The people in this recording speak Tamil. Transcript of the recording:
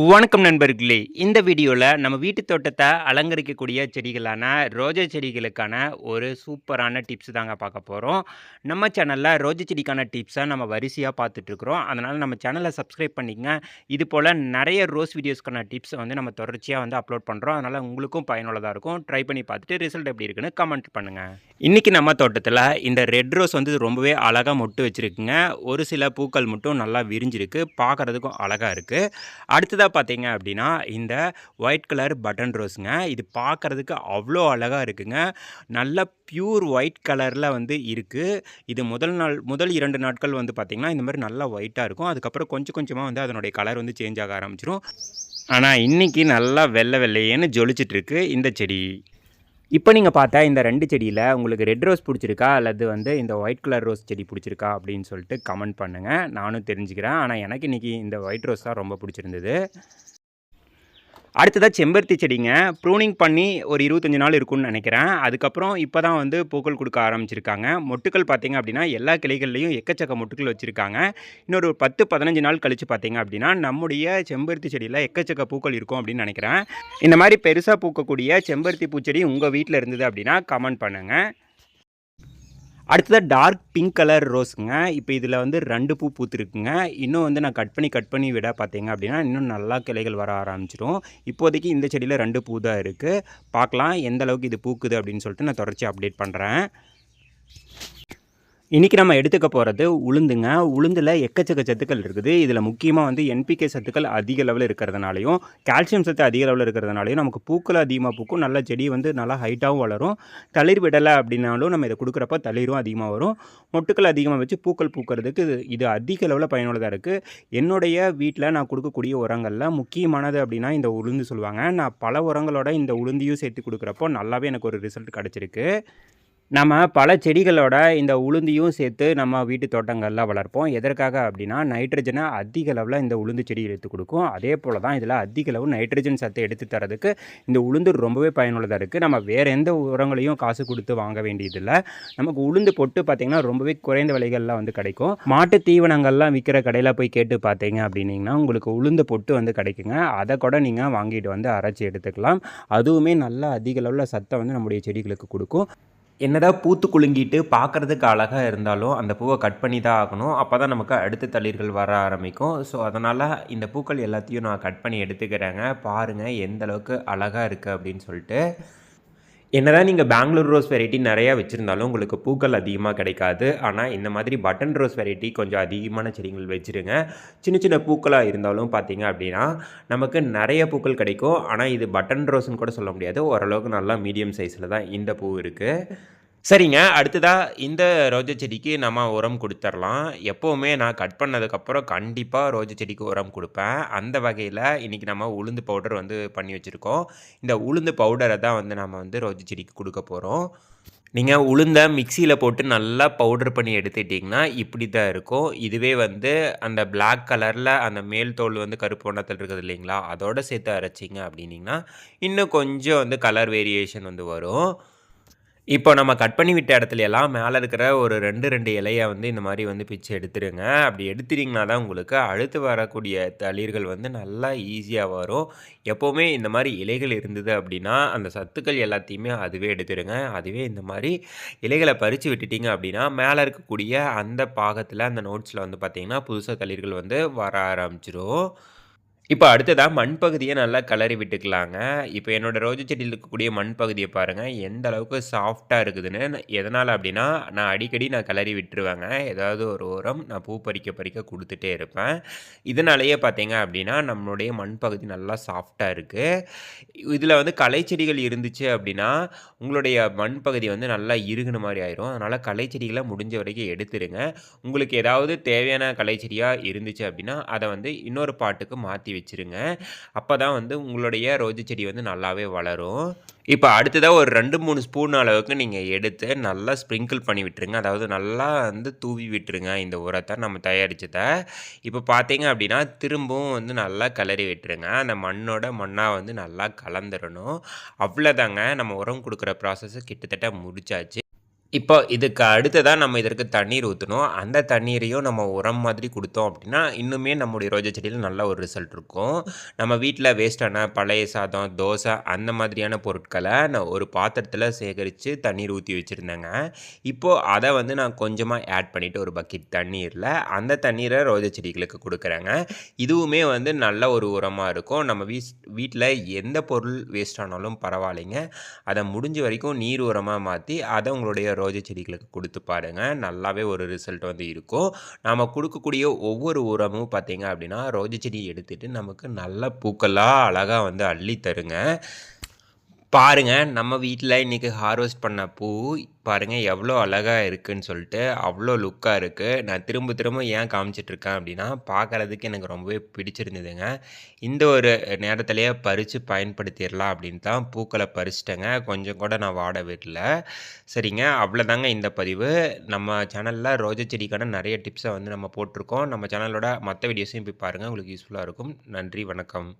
வணக்கம் நண்பர்களே. இந்த வீடியோவில் நம்ம வீட்டு தோட்டத்தை அலங்கரிக்கக்கூடிய செடிகளான ரோஜா செடிகளுக்கான ஒரு சூப்பரான டிப்ஸ் தாங்க பார்க்க போகிறோம் நம்ம சேனலில் ரோஜா செடிக்கான டிப்ஸை நம்ம வரிசையாக பார்த்துட்ருக்குறோம் அதனால் நம்ம சேனலை சப்ஸ்கிரைப் பண்ணிக்கங்க. இது போல் நிறைய ரோஸ் வீடியோஸ்க்கான டிப்ஸை வந்து நம்ம தொடர்ச்சியாக வந்து அப்லோட் பண்ணுறோம் அதனால் உங்களுக்கும் பயனுள்ளதாக இருக்கும். ட்ரை பண்ணி பார்த்துட்டு ரிசல்ட் எப்படி இருக்குன்னு கமெண்ட் பண்ணுங்கள் இன்றைக்கி நம்ம தோட்டத்தில் இந்த ரெட் ரோஸ் வந்து ரொம்பவே அழகாக மொட்டு வச்சுருக்குங்க. ஒரு சில பூக்கள் மட்டும் நல்லா விரிஞ்சிருக்கு. பார்க்குறதுக்கும் அழகாக இருக்குது அடுத்ததாக பார்த்தீங்க அப்படின்னா இந்த ஒயிட் கலர் பட்டன் ரோஸுங்க இது பார்க்குறதுக்கு அவ்வளோ அழகாக இருக்குங்க. நல்ல பியூர் ஒயிட் கலரில் வந்து இருக்குது இது முதல் நாள் முதல் இரண்டு நாட்கள் வந்து பார்த்திங்கன்னா இந்த மாதிரி நல்லா ஒயிட்டாக இருக்கும். அதுக்கப்புறம் கொஞ்சம் கொஞ்சமாக வந்து அதனுடைய கலர் வந்து சேஞ்ச் ஆக ஆரம்பிச்சிடும் ஆனால் இன்றைக்கி நல்லா வெள்ளை வெள்ளையேன்னு ஜொலிச்சிட்ருக்கு இந்த செடி. இப்போ நீங்கள் பார்த்தா இந்த ரெண்டு செடியில் உங்களுக்கு ரெட் ரோஸ் பிடிச்சிருக்கா? அல்லது வந்து இந்த ஒயிட் கலர் ரோஸ் செடி பிடிச்சிருக்கா? அப்படின்னு சொல்லிட்டு கமெண்ட் பண்ணுங்கள் நானும் தெரிஞ்சுக்கிறேன். ஆனால் எனக்கு இன்றைக்கி இந்த ஒயிட் ரோஸ் தான் ரொம்ப பிடிச்சிருந்தது. அடுத்ததாக செம்பருத்தி செடிங்க. ப்ரூனிங் பண்ணி ஒரு இருபத்தஞ்சி நாள் இருக்கும்னு நினைக்கிறேன். அதுக்கப்புறம் இப்போ தான் வந்து பூக்கள் கொடுக்க ஆரம்பிச்சிருக்காங்க. மொட்டுக்கள் பார்த்திங்க அப்படின்னா எல்லா கிளைகள்லையும் எக்கச்சக்க மொட்டுக்கள் வச்சுருக்காங்க. இன்னொரு பத்து பதினஞ்சு நாள் கழித்து பார்த்தீங்க அப்படின்னா நம்முடைய செம்பருத்தி செடியில் எக்கச்சக்க பூக்கள் இருக்கும் அப்படின்னு நினைக்கிறேன். இந்த மாதிரி பெருசாக பூக்கக்கூடிய செம்பருத்தி பூச்செடி உங்கள் வீட்டில் இருந்தது அப்படின்னா கமெண்ட் பண்ணுங்கள் அடுத்ததாக டார்க் பிங்க் கலர் ரோஸுங்க இப்போ இதில் வந்து ரெண்டு பூ பூத்துருக்குங்க. இன்னும் வந்து நான் கட் பண்ணி கட் பண்ணி விட பார்த்தீங்க அப்படின்னா இன்னும் நல்லா கிளைகள் வர ஆரம்பிச்சிடும் இப்போதைக்கு இந்த செடியில் ரெண்டு பூ தான் இருக்குது பார்க்கலாம் எந்த அளவுக்கு இது பூக்குது அப்படின்னு சொல்லிட்டு நான் தொடர்ச்சி அப்டேட் பண்ணுறேன் இன்றைக்கி நம்ம எடுத்துக்க போகிறது உளுந்துங்க. உளுந்தில் எக்கச்சக்க சத்துக்கள் இருக்குது. இதில் முக்கியமாக வந்து என்பிகே சத்துக்கள் அதிக லெவலில் இருக்கிறதுனாலையும் கால்சியம் சத்து அதிக லெவலில் இருக்கிறதுனாலையும் நமக்கு பூக்கள் அதிகமாக பூக்கும். நல்ல செடி வந்து நல்லா ஹைட்டாகவும் வளரும். தளிர் விடலை அப்படின்னாலும் நம்ம இதை கொடுக்குறப்ப தளிரும் அதிகமாக வரும். மொட்டுக்கள் அதிகமாக வச்சு பூக்கள் பூக்கிறதுக்கு இது இது அதிக லெவலில் பயனுள்ளதாக இருக்குது என்னுடைய வீட்டில் நான் கொடுக்கக்கூடிய உரங்களில் முக்கியமானது அப்படின்னா இந்த உளுந்து சொல்லுவாங்க. நான் பல உரங்களோட இந்த உளுந்தையும் சேர்த்து கொடுக்குறப்போ நல்லாவே எனக்கு ஒரு ரிசல்ட் கிடச்சிருக்கு. நம்ம பல செடிகளோட இந்த உளுந்தையும் சேர்த்து நம்ம வீட்டு தோட்டங்களில் வளர்ப்போம். எதற்காக அப்படின்னா நைட்ரஜனை அதிக அளவில் இந்த உளுந்து செடி எடுத்து கொடுக்கும். அதே போல் தான் இதில் அதிக அளவு நைட்ரஜன் சத்தை எடுத்து தரதுக்கு இந்த உளுந்து ரொம்பவே பயனுள்ளதாக இருக்குது நம்ம வேறு எந்த உரங்களையும் காசு கொடுத்து வாங்க வேண்டியதில்லை. நமக்கு உளுந்து பொட்டு பார்த்திங்கன்னா ரொம்பவே குறைந்த விலைகள்லாம் வந்து கிடைக்கும். மாட்டு தீவனங்கள்லாம் விற்கிற கடையில் போய் கேட்டு பார்த்தீங்க அப்படின்னிங்கன்னா உங்களுக்கு உளுந்து பொட்டு வந்து கிடைக்குங்க. அதை கூட நீங்கள் வாங்கிட்டு வந்து அரைச்சி எடுத்துக்கலாம். அதுவுமே நல்லா அதிக அளவில் சத்தை வந்து நம்முடைய செடிகளுக்கு கொடுக்கும். என்னதான் பூத்து குலுங்கிட்டு பார்க்குறதுக்கு அழகாக இருந்தாலும் அந்த பூவை கட் பண்ணி தான் ஆகணும். அப்போ தான் நமக்கு அடுத்த தளிர்கள் வர ஆரம்பிக்கும். ஸோ அதனால் இந்த பூக்கள் எல்லாத்தையும் நான் கட் பண்ணி எடுத்துக்கிறேங்க. பாருங்கள் எந்த அளவுக்கு அழகாக இருக்குது அப்படின்னு சொல்லிட்டு. என்னதான் நீங்கள் பெங்களூர் ரோஸ் வெரைட்டி நிறையா வச்சுருந்தாலும் உங்களுக்கு பூக்கள் அதிகமாக கிடைக்காது. ஆனால் இந்த மாதிரி பட்டன் ரோஸ் வெரைட்டி கொஞ்சம் அதிகமான செடிகள் வச்சுருங்க. சின்ன சின்ன பூக்களாக இருந்தாலும் பார்த்தீங்க அப்படின்னா நமக்கு நிறைய பூக்கள் கிடைக்கும். ஆனால் இது பட்டன் ரோஸ்ன்னு கூட சொல்ல முடியாது. ஓரளவுக்கு நல்லா மீடியம் சைஸில் தான் இந்த பூ இருக்குது சரிங்க அடுத்ததாக இந்த ரோஜா செடிக்கு நம்ம உரம் கொடுத்துர்லாம். எப்போவுமே நான் கட் பண்ணதுக்கப்புறம் கண்டிப்பாக ரோஜா செடிக்கு உரம் கொடுப்பேன். அந்த வகையில் இன்றைக்கி நம்ம உளுந்து பவுடர் வந்து பண்ணி வச்சுருக்கோம். இந்த உளுந்து பவுடரை தான் வந்து நம்ம வந்து ரோஜா செடிக்கு கொடுக்க போகிறோம் நீங்கள் உளுந்த மிக்சியில் போட்டு நல்லா பவுடர் பண்ணி எடுத்துட்டிங்கன்னா இப்படி தான் இருக்கும். இதுவே வந்து அந்த பிளாக் கலரில் அந்த மேல் தோல் வந்து கருப்பு வண்ணத்தில் இருக்குது இல்லைங்களா? அதோட சேர்த்து அரைச்சிங்க அப்படின்னிங்கன்னா இன்னும் கொஞ்சம் வந்து கலர் வேரியேஷன் வந்து வரும். இப்போ நம்ம கட் பண்ணி விட்ட இடத்துல எல்லாம் மேலே இருக்கிற ஒரு ரெண்டு ரெண்டு இலையை வந்து இந்த மாதிரி வந்து பிச்சு எடுத்துருங்க. அப்படி எடுத்துட்டிங்கன்னா தான் உங்களுக்கு அடுத்து வரக்கூடிய தளிர்கள் வந்து நல்லா ஈஸியாக வரும். எப்போவுமே இந்த மாதிரி இலைகள் இருந்தது அப்படின்னா அந்த சத்துக்கள் எல்லாத்தையுமே அதுவே எடுத்துருங்க. அதுவே இந்த மாதிரி இலைகளை பறித்து விட்டுட்டிங்க அப்படின்னா மேலே இருக்கக்கூடிய அந்த பாகத்தில் அந்த நோட்ஸில் வந்து பார்த்திங்கன்னா புதுசாக தளிர்கள் வந்து வர ஆரம்பிச்சிடும் இப்போ அடுத்ததாக மண் பகுதியை நல்லா கிளறி விட்டுக்கலாங்க. இப்போ என்னோடய ரோஜா செடியில் இருக்கக்கூடிய மண் பகுதியை பாருங்கள் எந்த அளவுக்கு சாஃப்டாக இருக்குதுன்னு எதனால் அப்படின்னா நான் அடிக்கடி நான் கிளறி விட்டுருவேங்க. ஏதாவது ஒரு உரம் நான் பூ பறிக்க பறிக்க கொடுத்துட்டே இருப்பேன். இதனாலேயே பார்த்தீங்க அப்படின்னா நம்மளுடைய மண் பகுதி நல்லா சாஃப்டாக இருக்குது இதில் வந்து களை செடிகள் இருந்துச்சு அப்படின்னா உங்களுடைய மண் பகுதி வந்து நல்லா இருகுன மாதிரி ஆயிரும். அதனால் களை செடிகளை முடிஞ்ச வரைக்கும் எடுத்துருங்க. உங்களுக்கு ஏதாவது தேவையான களை செடியாக இருந்துச்சு அப்படின்னா அதை வந்து இன்னொரு பாட்டுக்கு மாற்றி வச்சிருங்க. அப்போ தான் வந்து உங்களுடைய ரோஜா செடி வந்து நல்லாவே வளரும். இப்போ அடுத்ததாக ஒரு ரெண்டு மூணு ஸ்பூன் அளவுக்கு நீங்கள் எடுத்து நல்லா ஸ்ப்ரிங்கிள் பண்ணி விட்டுருங்க. அதாவது நல்லா வந்து தூவி விட்டுருங்க இந்த உரத்தை. நம்ம தயாரித்ததை இப்போ பார்த்தீங்க அப்படின்னா திரும்பவும் வந்து நல்லா கிளறி விட்டுருங்க. அந்த மண்ணோட மண்ணாக வந்து நல்லா கலந்துடணும் அவ்வளோதாங்க நம்ம உரம் கொடுக்குற ப்ராசஸ் கிட்டத்தட்ட முடிச்சாச்சு. இப்போ இதுக்கு அடுத்ததா நம்ம இதற்கு தண்ணீர் ஊற்றணும் அந்த தண்ணீரையும் நம்ம உரம் மாதிரி கொடுத்தோம் அப்படின்னா இன்னுமே நம்முடைய ரோஜா செடியில் நல்ல ஒரு ரிசல்ட் இருக்கும். நம்ம வீட்டில் வேஸ்ட்டான பழைய சாதம், தோசை அந்த மாதிரியான பொருட்களை நான் ஒரு பாத்திரத்தில் சேகரித்து தண்ணீர் ஊற்றி வச்சுருந்தேங்க இப்போது அதை வந்து நான் கொஞ்சமாக ஆட் பண்ணிவிட்டு ஒரு பக்கெட் தண்ணீரில் அந்த தண்ணீரை ரோஜா செடிகளுக்கு கொடுக்குறேங்க இதுவுமே வந்து நல்ல ஒரு உரமாக இருக்கும். நம்ம வீஸ் வீட்டில் எந்த பொருள் வேஸ்ட் ஆனாலும் பரவாயில்லைங்க. அதை முடிஞ்ச வரைக்கும் நீர் உரமாக மாற்றி அதை உங்களுடைய ரோஜா செடிகளுக்கு கொடுத்து பாருங்கள் நல்லாவே ஒரு ரிசல்ட் வந்து இருக்கும். நாம் கொடுக்கக்கூடிய ஒவ்வொரு உரமும் பார்த்திங்க அப்படின்னா ரோஜா செடி எடுத்துகிட்டு நமக்கு நல்ல பூக்களாக அழகாக வந்து அள்ளி தருங்க. பாருங்க, நம்ம வீட்டில் இன்னைக்கு ஹார்வெஸ்ட் பண்ண பூ பாருங்க எவ்வளோ அழகாக இருக்குன்னு சொல்லிட்டு அவ்வளோ லுக்காக இருக்குது நான் திரும்ப திரும்ப ஏன் காமிச்சிட்ருக்கேன் அப்படின்னா பார்க்கறதுக்கு எனக்கு ரொம்பவே பிடிச்சிருந்ததுங்க. இந்த ஒரு நேரத்திலேயே பறித்து பயன்படுத்திடலாம் அப்படின் தான் பூக்களை பறிச்சுட்டேங்க. கொஞ்சம் கூட நான் வாட விடல. சரிங்க, அவ்வளோதாங்க இந்த பதிவு. நம்ம சேனலில் ரோஜா செடிக்கான நிறைய டிப்ஸை வந்து நம்ம போட்டிருக்கோம் நம்ம சேனலோட மற்ற வீடியோஸையும் போய் பாருங்கள் உங்களுக்கு யூஸ்ஃபுல்லாக இருக்கும். நன்றி, வணக்கம்.